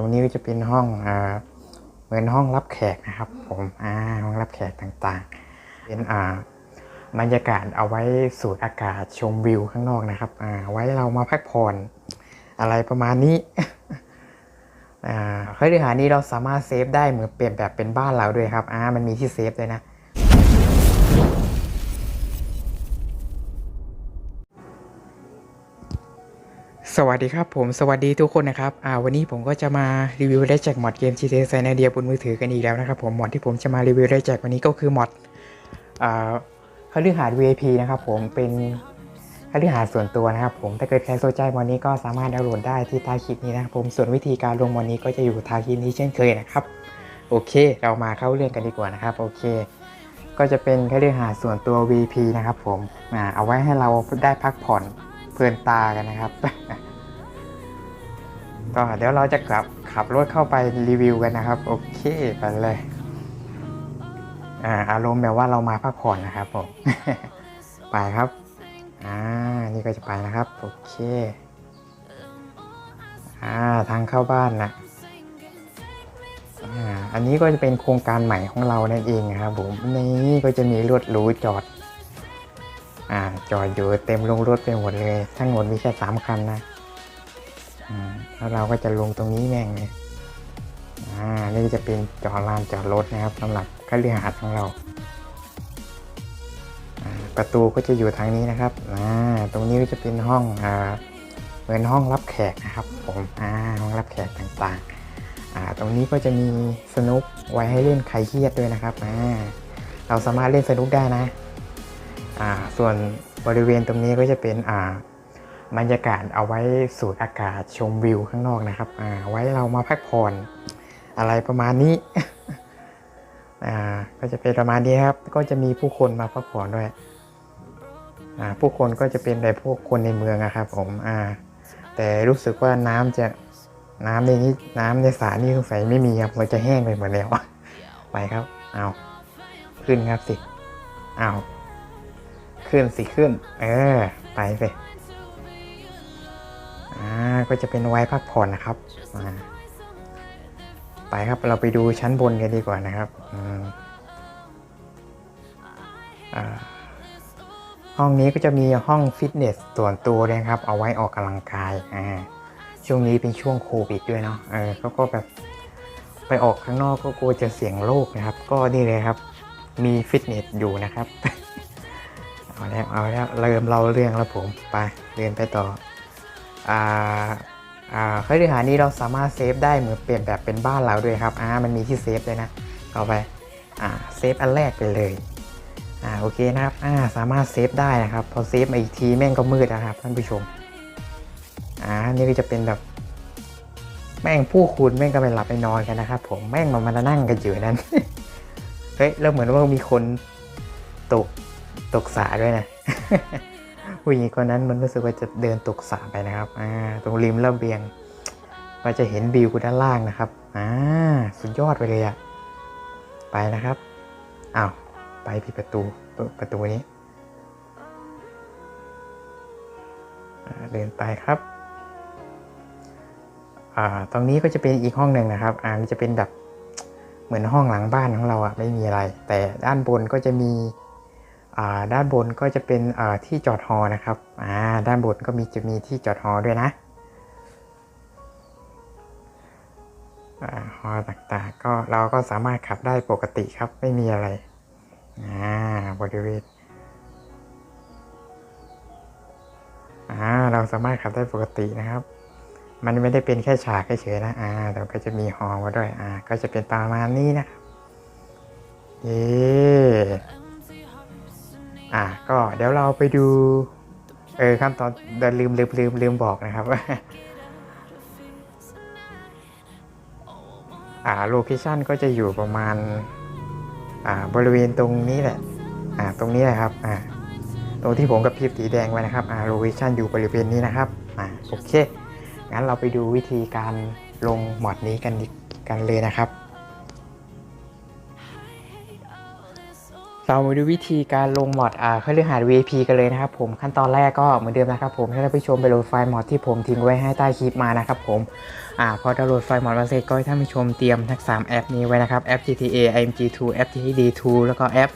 ตรงนี้ก็จะเป็นห้องอ่าเหมือนห้องรับแขกนะครับผมอ่าห้องรับแขกต่างๆ เป็นอ่าบรรยากาศเอาไว้สูดอากาศชมวิวข้างนอกนะครับอ่าไว้เรามาพักผ่อนอะไรประมาณนี้อ่าครื่องดื่มหานี้เราสามารถเซฟได้เหมือนเปลี่ยนแบบเป็นบ้านเราด้วยครับอ่ามันมีที่เซฟด้วยนะ สวัสดีครับผมสวัสดีทุกคนนะครับอ่าวันนี้ผมก็จะมารีวิวได้แจกมอดเกม GTA San Andreas บนมือถือกันอีกแล้วนะครับผมมอดที่ผมจะมารีวิวได้แจกวันนี้ก็คือมอดอ่าคฤหาสน์ VIP นะครับผมเป็นคฤหาสน์ส่วนตัวนะครับผมถ้าเกิดใครสนใจมอดนี้ก็สามารถดาวน์โหลดได้ที่ใต้คลิปนี้นะครับผมส่วนวิธีการลงมอดนี้ก็จะอยู่ทางคลิปนี้เช่นเคยนะครับโอเค เรามาเข้าเรื่องกันดีกว่านะครับโอเค ก็จะเป็นคฤหาสน์ส่วนตัว VIP นะครับผมอ่าเอาไว้ให้เราได้พักผ่อนเพลินตากันนะครับ ก็เดี๋ยวเราจะกลับขับรถเข้าไปรีวิวกันนะครับ โอเคไปเลยอ่าอารมณ์แบบว่าเรามาพักผ่อนนะครับผมไปครับอ่านี่ก็จะไปนะครับ โอเคอ่าทางเข้าบ้านนะอ่าอันนี้ก็จะเป็นโครงการใหม่ของเรานั่นเองนะครับผมนี่ก็จะมีรถหรูจอดอ่าจอดอยู่เต็มลงรถไปหมดเลย ทั้งหมดมีแค่สามคันนะอ่า แล้วเราก็จะลงตรงนี้แม่งเลยอ่า นี่จะเป็นจอดลานจอดรถนะครับสำหรับคฤหาสน์ของเราอ่าประตูก็จะอยู่ทางนี้นะครับ อ่า ตรงนี้ก็จะเป็นห้องอ่าเหมือนห้องรับแขกนะครับ ผม อ่า ห้องรับแขกต่างๆ อ่า ตรงนี้ก็จะมีสนุกไว้ให้เล่นใครเครียดด้วยนะครับ อ่า เราสามารถเล่นสนุกได้นะ อ่า ส่วนบริเวณตรงนี้ก็จะเป็นอ่า บรรยากาศเอาไว้สูดอากาศชมวิวข้างนอกนะครับอ่าไว้เรามาพักผ่อนอะไรประมาณนี้อ่าก็จะเป็นประมาณนี้ครับ ก็จะมีผู้คนมาพักผ่อนด้วยอ่าผู้คนก็จะเป็นแต่พวกคนในเมืองอะครับ ผมอ่าแต่รู้สึกว่าน้ำจะน้ำในนี้น้ำในสรนี่สงสัยไม่มีครับมันจะแห้งไปหมดแล้วไปครับเอาขึ้นครับสิเอาขึ้นสิขึ้น เออ ไปสิ ก็จะเป็นไว้พักผ่อนนะครับอ่าไปครับเราไปดูชั้นบนกันดีกว่านะครับห้องนี้ก็จะมีห้องฟิตเนสส่วนตัวเลยครับ เอาไว้ออกกำลังกายอ่าช่วงนี้เป็นช่วงโควิดด้วยเนาะเออเขาก็แบบไปออกข้างนอกก็กลัวจะเสี่ยงโรคนะครับ ก็นี่เลยครับ มีฟิตเนสอยู่นะครับ เอาแล้วเอาแล้วเริ่มเราเรื่องแล้วผมไปเรียนไปต่อ อ่าอ่าคฤหาสน์นี้เราสามารถเซฟได้เหมือนเปลี่ยนแบบเป็นบ้านเราด้วยครับอ่ามันมีที่เซฟเลยนะเข้าไปอ่าเซฟอันแรกไปเลยอ่าโอเคนะครับอ่าสามารถเซฟได้นะครับ พอเซฟมาอีกทีแม่งก็มืดนะครับท่านผู้ชมอ่านี่ก็จะเป็นแบบแม่งผู้คุณแม่งก็ไปหลับไปนอนกันนะครับผมแม่งมามานั่งกันอยู่นั้นเฮ้ยแล้วเหมือนว่ามีคนตกตกสระด้วยนะ ผู้หญิงคนนั้นมันรู้สึกว่าจะเดินตกสระไปนะครับอ่าตรงริมระเบียง ก็จะเห็นวิวด้านล่างนะครับอ่าสุดยอดไปเลยอะไปนะครับอ้าวไปปิดประตูประประตูนี้เดินไปครับตรงนี้ก็จะเป็นอีกห้องหนึ่งนะครับอ่ามันจะเป็นแบบเหมือนห้องหลังบ้านของเราอะไม่มีอะไร แต่ด้านบนก็จะมี ด้านบนก็จะเป็นที่จอดฮอนะครับด้านบนก็มีจะมีที่จอดฮอด้วยนะฮอต่างๆก็เราก็สามารถขับได้ปกติครับไม่มีอะไรบริเวณเราสามารถขับได้ปกตินะครับ มันไม่ได้เป็นแค่ฉากเฉยๆนะอ่าแต่ก็จะมีฮอมาด้วยอ่าก็จะเป็นประมาณนี้นะครับเย้ อะก็เดี๋ยวเราไปดู เออขั้นตอนเดี๋ยวลืมลืมลืมลืมบอกนะครับ อ่าโลเคชันก็จะอยู่ประมาณ อ่าบริเวณตรงนี้แหละ อ่าตรงนี้แหละครับ อ่าตรงที่ผมกับพริบสีแดงไว้นะครับ อ่าโลเคชันอยู่บริเวณนี้นะครับ อ่าโอเค งั้นเราไปดูวิธีการลงหมอดนี้กันกันเลยนะครับ เรามาดูวิธีการลงมอดอ่าเขาเรียกหา VP กันเลยนะครับผมขั้นตอนแรกก็เหมือนเดิมนะครับผมให้ท่านผู้ชมไปโหลดไฟล์มอดที่ผมทิ้งไว้ให้ใต้คลิปมานะครับผมอ่าพอดาวน์โหลดไฟล์มอดมาเสร็จก็ให้ท่านผู้ชมเตรียมทั้ง3แอปนี้ไว้นะครับแอป GTA IMG2 แอป THD2 แล้วก็แอป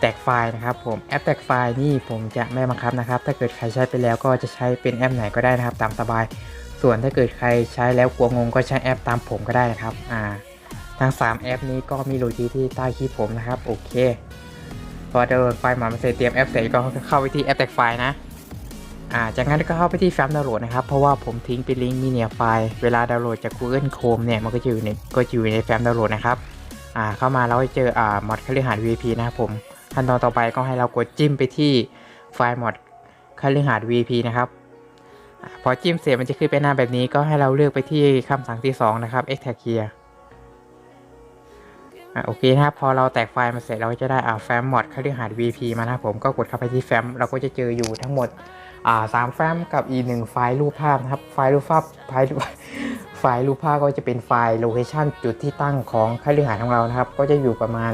แตกไฟล์นะครับผมแอปแตกไฟล์นี่ผมจะไม่บังคับนะครับ ถ้าเกิดใครใช้ไปแล้วก็จะใช้เป็นแอปไหนก็ได้นะครับ ตามสบาย ส่วนถ้าเกิดใครใช้แล้วกลัวงงก็ใช้แอปตามผมก็ได้นะครับอ่าทั้ง 3 แอปนี้ก็มีโหลดที่ใต้คลิปผมนะครับโอเค พอดาวน์โหลดไฟล์มาเสร็จเตรียมแอปเสร็จก็เข้าไปที่แอปแตกไฟล์นะอ่าจากนั้นก็เข้าไปที่แฟ้มดาวน์โหลดนะครับ เพราะว่าผมทิ้งเป็นลิงก์มีเนียไฟล์เวลาดาวน์โหลดจาก Google Chrome เนี่ยมันก็จะอยู่ในก็อยู่ในแฟ้มดาวน์โหลดนะครับอ่าเข้ามาแล้วจเจออ่ามอดคฤหาสน์ VP นะครับผมขั้นตอนต่อไปก็ให้เรากดจิ้มไปที่ไฟล์มอดคฤหาสน์ VP นะครับอพอจิ้มเสร็จมันจะขึ้นเป็นหน้าแบบนี้ก็ให้เราเลือกไปที่คำสั่งที่สองนะครับ extract clear อะโอเคนะครับพอเราแตกไฟล์มาเสร็จเราก็จะได้อ่าแฟ้มมอดคฤหาสน์ VP มานะครับผมก็กดเข้าไปที่แฟ้มเราก็จะเจออยู่ทั้งหมดอ่าสามแฟ้มกับอีกหนึ่งไฟล์รูปภาพนะครับไฟล์รูปภาพไฟล์ไฟล์รูปภาพก็จะเป็นไฟล์โลเคชันจุดที่ตั้งของคฤหาสน์ของเรานะครับ ก็จะอยู่ประมาณ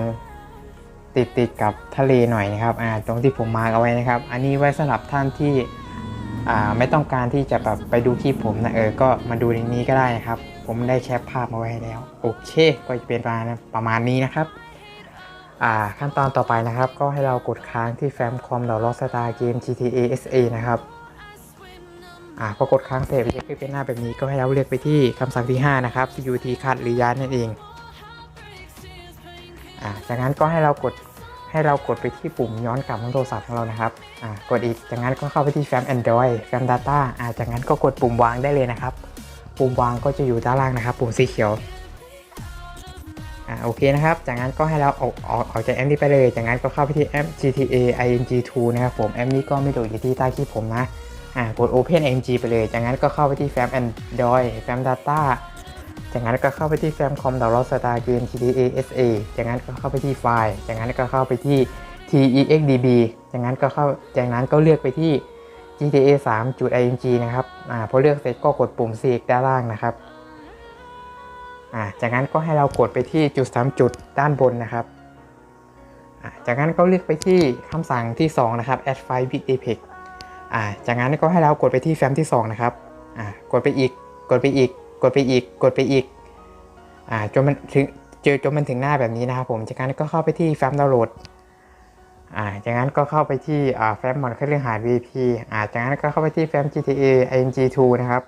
ติดติดกับทะเลหน่อยนะครับอ่าตรงที่ผมมาเอาไว้นะครับ อันนี้ไว้สำหรับท่านที่อ่าไม่ต้องการที่จะแบบไปดูคลิปผมนะเออก็มาดูในนี้ก็ได้นะครับ ผมได้แคปภาพมาไว้แล้ว โอเค ก็จะเป็นประมาณประมาณนี้นะครับขั้นตอนต่อไปนะครับ ก็ให้เรากดค้างที่แฟ้มคอมดาวน์โหลดสตาร์เกม GTA SA นะครับอพอกดค้างเสร็จจะขึ้นเป็นหน้าแบบนี้ก็ให้เราเลือกไปที่คำสั่งที่ 5 นะครับ CUT คัดหรือย้ายนั่นเองอจากนั้นก็ให้เรากดให้เรากดไปที่ปุ่มย้อนกลับของโทรศัพท์ของเรานะครับกดอีกจากนั้นก็เข้าไปที่แฟ้ม Android แฟ้ม Data อ่าจากนั้นก็กดปุ่มวางได้เลยนะครับ ปุ่มวางก็จะอยู่ด้านล่างนะครับ ปุ่มสีเขียวอ่าโอเคนะครับ จากนั้นก็ให้เราออกออกออกจากแอปนี้ไปเลย จากนั้นก็เข้าไปที่แอป GTA IMG2 นะครับผมแอปนี้ก็ไม่โหลดอยู่ที่ใต้คลิปผมนะอ่ากด Open IMG ไปเลย จากนั้นก็เข้าไปที่แฟ้ม Android แฟ้ม Data จากนั้นก็เข้าไปที่แฟ้มคอมดาวน์โหลดสตาร์เกม GTA SA จากนั้นก็เข้าไปที่ไฟล์ จากนั้นก็เข้าไปที่ TEXDB จากนั้นก็เข้าจากนั้นก็เลือกไปที่ GTA 3จุด IMG นะครับอ่าพอเลือกเสร็จก็กดปุ่ม Select ด้านล่างนะครับอ่าจากนั้นก็ให้เรากดไปที่จุด3จุดด้านบนนะครับอ่าจากนั้นก็เลือกไปที่คำสั่งที่ 2 นะครับ add file with apex อ่าจากนั้นก็ให้เรากดไปที่แฟ้มที่ 2 นะครับอ่ากดไปอีกกดไปอีก กดไปอีกกดไปอีกอ่าจนมันถึงเจอจนมันถึงหน้าแบบนี้นะครับผมจากนั้นก็เข้าไปที่แฟ้มดาวน์โหลด อ่าจากนั้นก็เข้าไปที่อ่าแฟ้มมอดเครื่องหาสน์ VP อ่าจากนั้นก็เข้าไปที่แฟ้ม GTA IMG2 นะครับ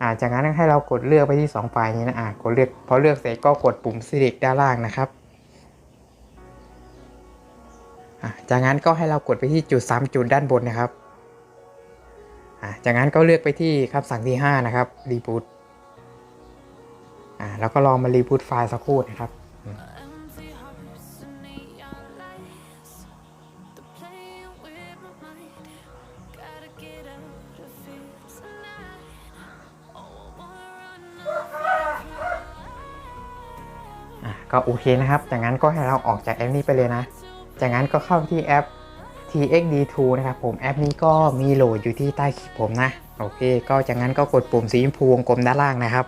อ่าจากนั้นให้เรากดเลือกไปที่ 2 ไฟล์นี้นะอ่ากดเลือกพอเลือกเสร็จก็กดปุ่ม select ด้านล่างนะครับอ่าจากนั้นก็ให้เรากดไปที่จุด 3 จุดด้านบนนะครับอ่าจากนั้นก็เลือกไปที่คำสั่งที่ 5 นะครับ reboot อ่าแล้วก็ลองมา reboot ไฟล์สักครู่นะครับ ก็โอเคนะครับ จากนั้นก็ให้เราออกจากแอปนี้ไปเลยนะ จากนั้นก็เข้าที่แอป TXD2 นะครับผมแอปนี้ก็มีโหลดอยู่ที่ใต้คลิปผมนะ โอเค ก็จากนั้นก็กดปุ่มสีชมพูวงกลมด้านล่างนะครับ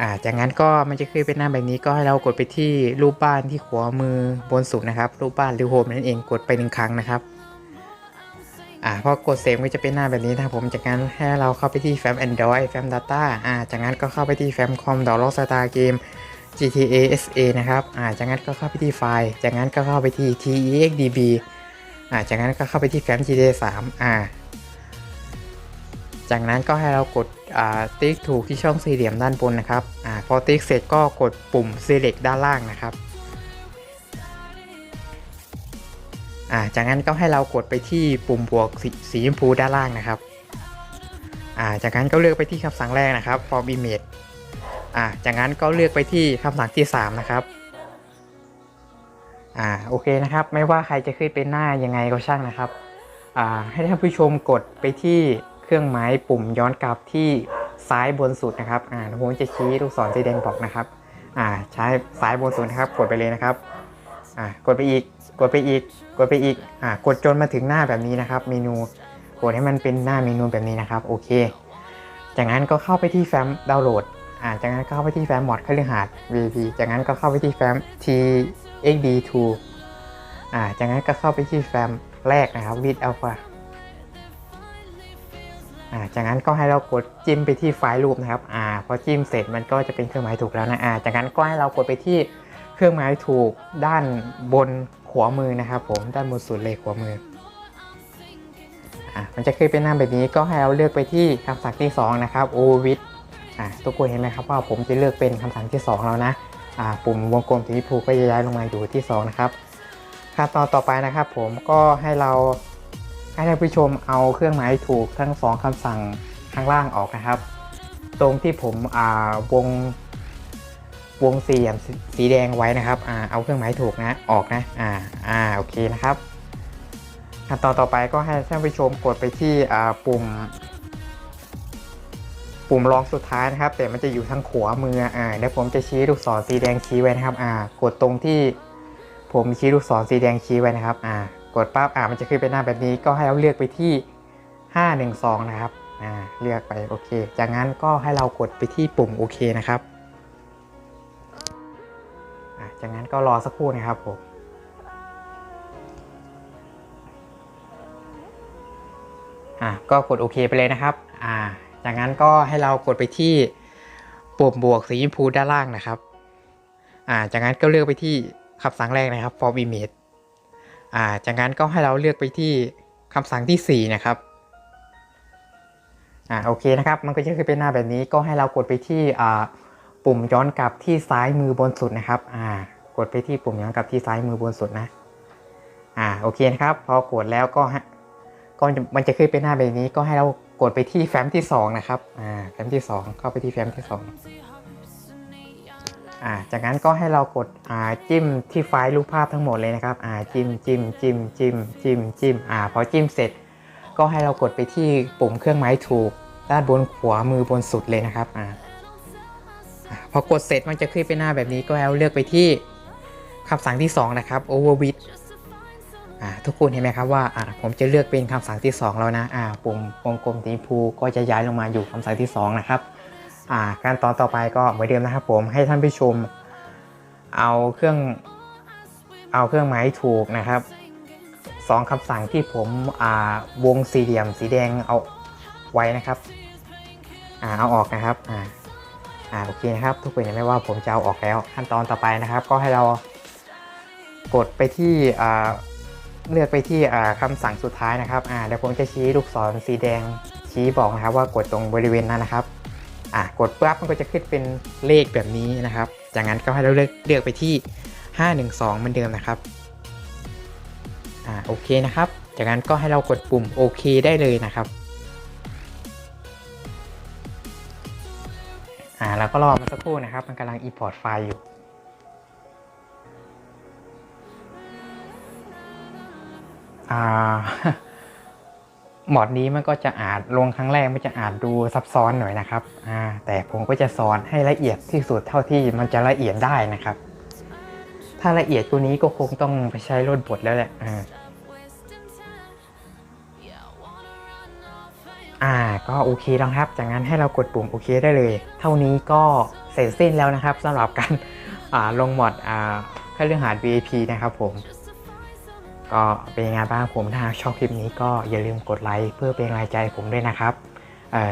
อ่าจากนั้นก็มันจะขึ้นเป็นหน้าแบบนี้ก็ให้เรากดไปที่รูปบ้านที่ขวามือบนสุดนะครับ รูปบ้านหรือโฮมนั่นเองกดไปหนึ่งครั้งนะครับ อ่าพอกดเซฟก็จะเป็นหน้าแบบนี้นะผมจากนั้นให้เราเข้าไปที่แฟ้ม Android แฟ้ม Data อ่าจากนั้นก็เข้าไปที่แฟ้มคอมดาวน์โหลสตาร์เกม GTA SA นะครับอ่าจากนั้นก็เข้าไปที่ไฟล์ จากนั้นก็เข้าไปที่ TEXDB อ่าจากนั้นก็เข้าไปที่แฟ้ม GTA 3อ่าจากนั้นก็ให้เรากดอ่าติ๊กถูกที่ช่องสี่เหลี่ยมด้านบนนะครับอ่าพอติ๊กเสร็จก็กดปุ่ม select ด้านล่างนะครับ อ่าจากนั้นก็ให้เรากดไปที่ปุ่มบวกสสีชมพูด้านล่างนะครับอ่าจากนั้นก็เลือกไปที่คำสั่งแรกนะครับ form image อ่าจากนั้นก็เลือกไปที่คำสั่งที่ 3 นะครับอ่าโอเคนะครับ ไม่ว่าใครจะขึ้นเป็นหน้ายังไงก็ช่างนะครับอ่าให้ท่านผู้ชมกดไปที่เครื่องหมายปุ่มย้อนกลับที่ซ้ายบนสุดนะครับอ่าผมจะชี้ลูกศรสีแดงบอกนะครับอ่าใช้ซ้ายบนสุดนะครับกดไปเลยนะครับ อ่ากดไปอีก กดไปอีก กดไปอีก อ่ากดจนมาถึงหน้าแบบนี้นะครับ เมนู กดให้มันเป็นหน้าเมนูแบบนี้นะครับ โอเค จากนั้นก็เข้าไปที่แฟ้มดาวน์โหลด อ่าจากนั้นเข้าไปที่แฟ้มมอดเครื่องหาสน์ VP จากนั้นก็เข้าไปที่แฟ้ม T XD2 อ่า จากนั้นก็เข้าไปที่แฟ้มแรกนะครับ with alpha อ่า จากนั้นก็ให้เรากดจิ้มไปที่ไฟล์รูปนะครับ อ่า พอจิ้มเสร็จมันก็จะเป็นเครื่องหมายถูกแล้วนะ อ่า จากนั้นก็ให้เรากดไปที่ เครื่องหมายถูกด้านบนขวามือนะครับผมด้านบนสุดเลยขวามืออะมันจะขึ้นเป็นหน้าแบบนี้ก็ให้เราเลือกไปที่คำสั่งที่ 2 นะครับ o v i t อะทุกคนเห็นไหมครับว่าผมจะเลือกเป็นคำสั่งที่ 2 แล้วนะอ่าปุ่มวงกลมสีชมพูก็จะย้ายลงมาอยู่ที่ 2 นะครับขั้นตอนต่อไปนะครับ ผมก็ให้เราให้ท่านผู้ชมเอาเครื่องหมายถูกทั้ง 2คำสั่งข้างล่างออกนะครับ ตรงที่ผมอ่าวง วงสี่เหลี่ยมสีแดงไว้นะครับอ่าเอาเครื่องหมายถูกนะออกนะอ่าอ่าโอเคนะครับขั้นตอนต่อไปก็ให้ท่านผู้ชมกดไปที่อ่าปุ่ม ปุ่มรองสุดท้ายนะครับ แต่มันจะอยู่ทางขวามืออ่าเดี๋ยวผมจะชี้ลูกศรสีแดงชี้ไว้นะครับอ่ากดตรงที่ ผมชี้ลูกศรสีแดงชี้ไว้นะครับอ่ากดปั๊บอ่ามันจะขึ้นเป็นหน้าแบบนี้ก็ให้เราเลือกไปที่ 512 นะครับอ่าเลือกไปโอเค จากนั้นก็ให้เรากดไปที่ปุ่มโอเคนะครับ จากนั้นก็รอสักครู่นะครับผมอะก็กดโอเคไปเลยนะครับอ่าจากนั้นก็ให้เรากดไปที่ปุ่มบวกสีชมพูด้านล่างนะครับอ่าจากนั้นก็เลือกไปที่คำสั่งแรกนะครับ form image อ่าจากนั้นก็ให้เราเลือกไปที่คำสั่งที่ 4 นะครับอ่าโอเคนะครับ มันก็จะขึ้นเป็นหน้าแบบนี้ก็ให้เรากดไปที่อ่า ปุ่มย้อนกลับที่ซ้ายมือบนสุดนะครับอ่ากดไปที่ปุ่มย้อนกลับที่ซ้ายมือบนสุดนะอ่าโอเคนะครับ พอกดแล้วก็ฮะก็มันจะขึ้นเป็นหน้าแบบนี้ก็ให้เรากดไปที่แฟ้มที่ 2 นะครับอ่าแฟ้มที่ 2 เข้าไปที่แฟ้มที่2อ่าจากนั้นก็ให้เรากดอ่าจิ้มที่ไฟล์รูปภาพทั้งหมดเลยนะครับอ่าจิ้มจิ้มจิ้มจิ้มจิ้มจิ้มอ่าพอจิ้มเสร็จ ก็ให้เรากดไปที่ปุ่มเครื่องหมายถูกด้านบนขวามือบนสุดเลยนะครับอ่า พอกดเสร็จมันจะขึ้นเป็นหน้าแบบนี้ก็ให้เราเลือกไปที่คำสั่งที่ 2 นะครับ overwidth ทุกคนเห็นไหมครับว่าผมจะเลือกเป็นคำสั่งที่ 2 แล้วนะปุ่มวงกลมสีพูก็จะย้ายลงมาอยู่คำสั่งที่ 2 นะครับการตอนต่อไปก็เหมือนเดิมนะครับผมให้ท่านผู้ชม เอาเครื่องเอาเครื่องหมายถูกนะครับสองคำสั่งที่ผมวงสี่เหลี่ยมสีแดงเอาไว้นะครับอเอาออกนะครับ อ่าโอเคนะครับ ทุกคนเห็นไหมว่าผมจะเอาออกแล้ว ขั้นตอนต่อไปนะครับ ก็ให้เรากดไปที่อ่าเลือกไปที่อ่าคำสั่งสุดท้ายนะครับอ่าเดี๋ยวผมจะชี้ลูกศรสีแดงชี้บอกนะครับ ว่ากดตรงบริเวณนั้นนะครับอ่ากดปั๊บมันก็จะขึ้นเป็นเลขแบบนี้นะครับ จากนั้นก็ให้เราเลือกเลือกไปที่ 512เหมือนเดิมนะครับอ่าโอเคนะครับ จากนั้นก็ให้เรากดปุ่มโอเคได้เลยนะครับ อ่าแล้วก็รอมาสักครู่นะครับ มันกำลัง import ไฟล์อยู่อ่าหมอดนี้มันก็จะอาจลงครั้งแรกมันจะอาจดูซับซ้อนหน่อยนะครับอ่าแต่ผมก็จะสอนให้ละเอียดที่สุดเท่าที่มันจะละเอียดได้นะครับ ถ้าละเอียดกว่านี้ก็คงต้องไปใช้รถบดแล้วแหละ อ่าก็โอเคแล้วครับ จากนั้นให้เรากดปุ่มโอเคได้เลย เท่านี้ก็เสร็จสิ้นแล้วนะครับสำหรับการลงหมอดเครื่องหาด VIP นะครับผม ก็เป็นยังไงบ้างผมถ้าชอบคลิปนี้ก็อย่าลืมกดไลค์เพื่อเป็นกำลังใจผมด้วยนะครับ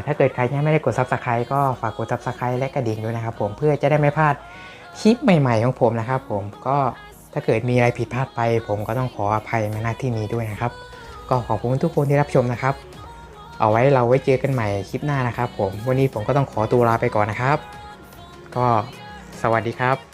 ถ้าเกิดใครยังไม่ได้กด Subscribe ก็ฝากกด Subscribe และกระดิ่งด้วยนะครับผมเพื่อจะได้ไม่พลาดคลิปใหม่ ๆ ของผมนะครับผมก็ถ้าเกิดมีอะไรผิดพลาดไป ผมก็ต้องขออภัยในหน้าที่นี้ด้วยนะครับ ก็ขอบคุณทุกคนที่รับชมนะครับ เอาไว้เราไว้เจอกันใหม่คลิปหน้านะครับผม วันนี้ผมก็ต้องขอตัวลาไปก่อนนะครับ ก็สวัสดีครับ